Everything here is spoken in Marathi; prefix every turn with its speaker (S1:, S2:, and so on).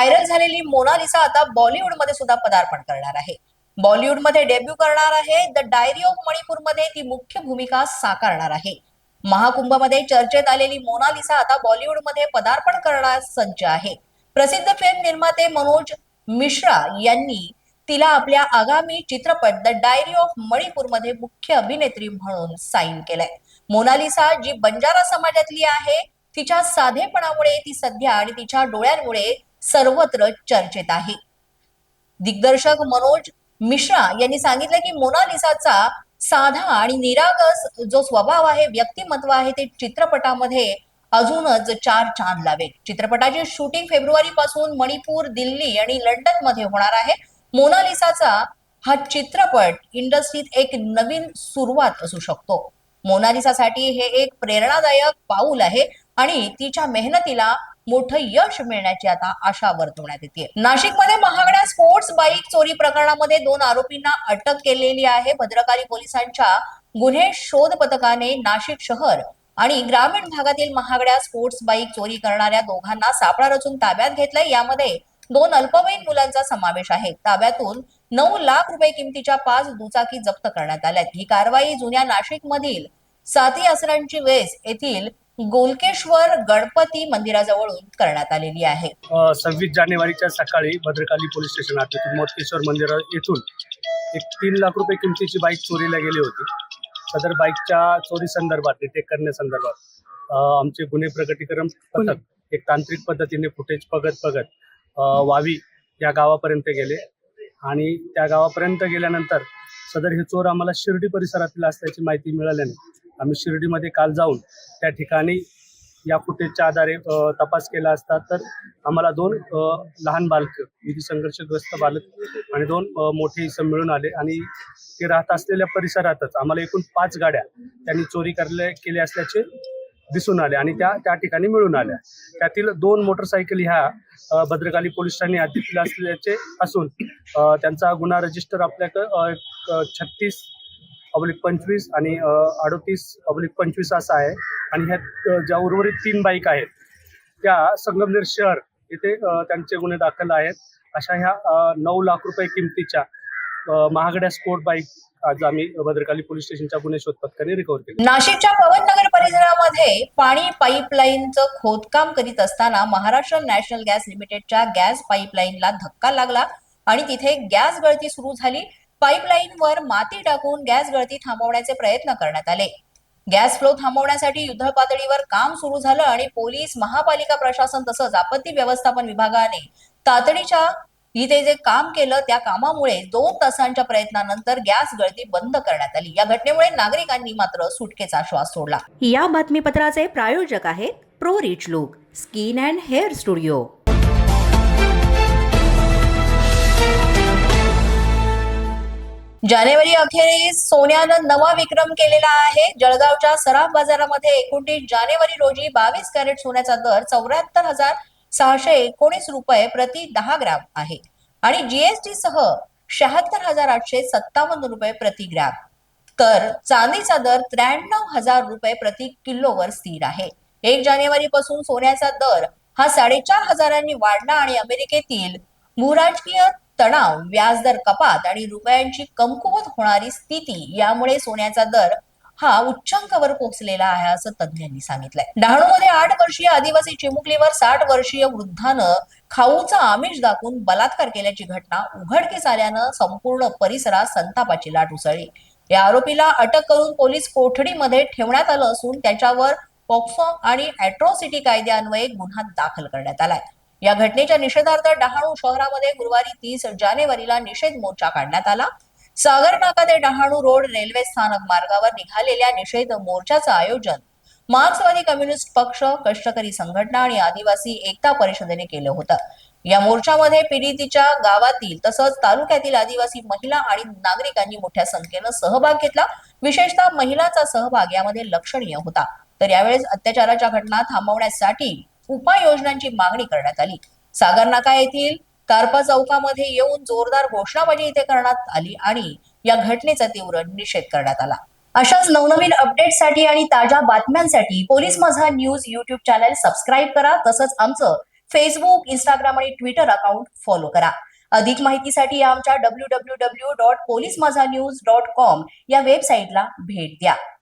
S1: व्हायरल झालेली मोनालिसा आता बॉलिवूडमध्ये सुद्धा पदार्पण करणार आहे. बॉलिवूडमध्ये डेब्यू करणार आहे. द डायरी ऑफ मणिपूरमध्ये ती मुख्य भूमिका साकारणार आहे. महाकुंभमध्ये चर्चेत आलेली मोनालिसा आता बॉलिवूडमध्ये पदार्पण करण्यास सज्ज आहे. प्रसिद्ध फिल्म निर्माते मनोज मिश्रा यांनी तिला आपल्या आगामी चित्रपट द डायरी ऑफ मणिपूरमध्ये मुख्य अभिनेत्री म्हणून साईन केलंय. मोनालिसा जी बंजारा समाजातली आहे तिच्या साधेपणामुळे ती सध्या आणि तिच्या डोळ्यांमुळे सर्वत्र चर्चेत आहे. दिग्दर्शक मनोज मिश्रा यांनी सांगितलं की मोनालिसाचा साधा आणि निरागस जो स्वभाव आहे व्यक्तिमत्व आहे ते चित्रपटामध्ये अजूनच चार चांद लावेल. चित्रपटाचे शूटिंग फेब्रुवारी पासून मणिपूर दिल्ली आणि लंडनमध्ये होणार आहे. मोनालिसाचा हा चित्रपट इंडस्ट्रीत एक नवीन सुरुवात असू शकतो. मोनालिसासाठी हे एक प्रेरणादायक पाऊल आहे आणि तिच्या मेहनतीला मोठं यश मिळण्याची आता आशा वर्तवण्यात येते. नाशिकमध्ये महागड्या स्पोर्ट्स बाईक चोरी प्रकरणामध्ये दोन आरोपींना अटक केलेली आहे. भद्रकाली पोलिसांच्या गुन्हे शोध पथकाने नाशिक शहर आणि ग्रामीण भागातील महागड्या स्पोर्ट्स बाईक चोरी करणाऱ्या दोघांना सापळा रचून ताब्यात घेतलंय. यामध्ये दोन अल्पवयीन मुलांचा समावेश आहे. ताब्यातून नऊ लाख रुपये किमतीच्या पाच दुचाकी जप्त करण्यात आल्यात. ही कारवाई जुन्या नाशिक मधील साती आसरांची वेस येथील गोलकेश्वर गणपती मंदिराजवळून करण्यात आलेली आहे.
S2: सव्वीस जानेवारीच्या सकाळी भद्रकाली पोलीस स्टेशन हद्दीतील मोतकेश्वर मंदिरा येथून एक तीन लाख रुपये किमतीची बाईक चोरीला गेली होती. सदर बाईकच्या चोरी संदर्भात डिटेक्ट करण्यासंदर्भात आमचे गुन्हे प्रगटीकरण पथक एक तांत्रिक पद्धतीने फुटेज बघत बघत वावी या गावापर्यंत गेले. आणि त्या गावापर्यंत गेल्यानंतर सदर हे चोर आम्हाला शिर्डी परिसरातील असल्याची माहिती मिळाल्याने आम्ही शिर्डीमध्ये काल जाऊन त्या ठिकाणी या फुटेजच्या आधारे तपास केला असता तर आम्हाला दोन लहान बालक विधी संघर्षग्रस्त बालक आणि दोन मोठे इसम मिळून आले. आणि ते राहत असलेल्या परिसरातच आम्हाला एकूण पाच गाड्या त्यांनी चोरी करले केल्या असल्याचे दिसून आले आणि त्या त्या ठिकाणी मिळून आल्या. त्यातील दोन मोटरसायकल ह्या भद्रकाली पोलीस ठाणे हद्दीतील असल्याचे असून त्यांचा गुन्हा रजिस्टर आपल्याकडं छत्तीस अब्लिक पंचवीस आणि अडतीस अब्लिक पंचवीस असा आहे. आणि ह्या ज्या उर्वरित तीन बाईक आहेत त्या संगमनेर शहर येथे त्यांचे गुन्हे दाखल आहेत. अशा ह्या नऊ लाख रुपये किमतीच्या महागड्या स्पोर्ट बाईक आज आम्ही भद्रकाली पोलीस स्टेशनच्या गुन्हे शोध पथकाने रिकव्हर केले.
S1: नाशिकच्या पवननगर परिसरामध्ये पाणी पाईपलाईनचं खोदकाम करीत असताना महाराष्ट्र नॅशनल गॅस लिमिटेडच्या गॅस पाईपलाईनला धक्का लागला आणि तिथे गॅस गळती सुरू झाली. पाईपलाईनवर माती टाकून गॅस गळती थांबवण्याचे प्रयत्न करण्यात आले. गॅस फ्लो थांबवण्यासाठी युद्ध पातळीवर काम सुरू झालं आणि पोलीस महापालिका प्रशासन तसंच आपत्ती व्यवस्थापन विभागाने तातडीच्या इथे जे काम केलं त्या कामामुळे दोन तासांच्या प्रयत्नानंतर गॅस गळती बंद करण्यात आली. या घटनेमुळे नागरिकांनी मात्र सुटकेचा श्वास सोडला.
S3: या बातमीपत्राचे प्रायोजक आहेत pro rich look skin and hair studio.
S1: जानेवारी अखेरीस सोन्यानं नवा विक्रम केलेला आहे. जळगावच्या सराफ बाजारामध्ये एकोणतीस जानेवारी रोजी बावीस कॅरेट सोन्याचा दर चौऱ्याहत्तर हजार सहाशे एकोणीस रुपये प्रति दहा ग्रॅम आहे. आणि जीएसटी सह शहात्तर हजार आठशे सत्तावन्न रुपये प्रति ग्रॅम. तर चांदीचा दर त्र्याण्णव हजार रुपये प्रति किलोवर स्थिर आहे. एक जानेवारी पासून सोन्याचा दर हा साडेचार हजारांनी वाढला आणि अमेरिकेतील भूराजकीय तणाव व्याजदर कपात आणि रुपयांची कमकुवत होणारी स्थिती यामुळे सोन्याचा दर हा उच्चांकावर पोहोचलेला आहे असं तज्ज्ञांनी सांगितलंय. डहाणूमध्ये आठ वर्षीय आदिवासी चिमुकलीवर साठ वर्षीय वृद्धानं खाऊचा आमिष दाखवून बलात्कार केल्याची घटना उघडकीस आल्यानं संपूर्ण परिसरात संतापाची लाट उसळली. या आरोपीला अटक करून पोलीस कोठडीमध्ये ठेवण्यात आलं असून त्याच्यावर पॉक्सो आणि अॅट्रॉसिटी कायद्यान्वये गुन्हा दाखल करण्यात आलाय. या घटनेच्या निषेधार्थ डहाणू शहरामध्ये गुरुवारी तीस जानेवारीला निषेध मोर्चा काढण्यात आला. सागर नाका ते डहाणू रोड रेल्वे स्थानक मार्गावर निघालेल्या निषेध मोर्चाचं आयोजन मार्क्सवादी कम्युनिस्ट पक्ष कष्टकरी संघटना आणि आदिवासी एकता परिषदेने केलं होतं. या मोर्चामध्ये पीडितीच्या गावातील तसंच तालुक्यातील आदिवासी महिला आणि नागरिकांनी मोठ्या संख्येनं सहभाग घेतला. विशेषतः महिलांचा सहभाग यामध्ये लक्षणीय होता. तर यावेळेस अत्याचाराच्या घटना थांबवण्यासाठी उपाययोजनांची मागणी करण्यात आली. सागर नाका येथील कारपा चौकामध्ये येऊन जोरदार घोषणाबाजी इथे करण्यात आली आणि या घटनेचा तीव्र निषेध करण्यात आला. अशाच नवनवीन अपडेटसाठी आणि ताज्या बातम्यांसाठी police Majha news YouTube channel subscribe करा. तसंच आमचं फेसबुक इंस्टाग्राम आणि ट्विटर अकाउंट फॉलो करा. अधिक माहितीसाठी आमच्या W W W dot police Majha news dot com या वेबसाईटला भेट द्या.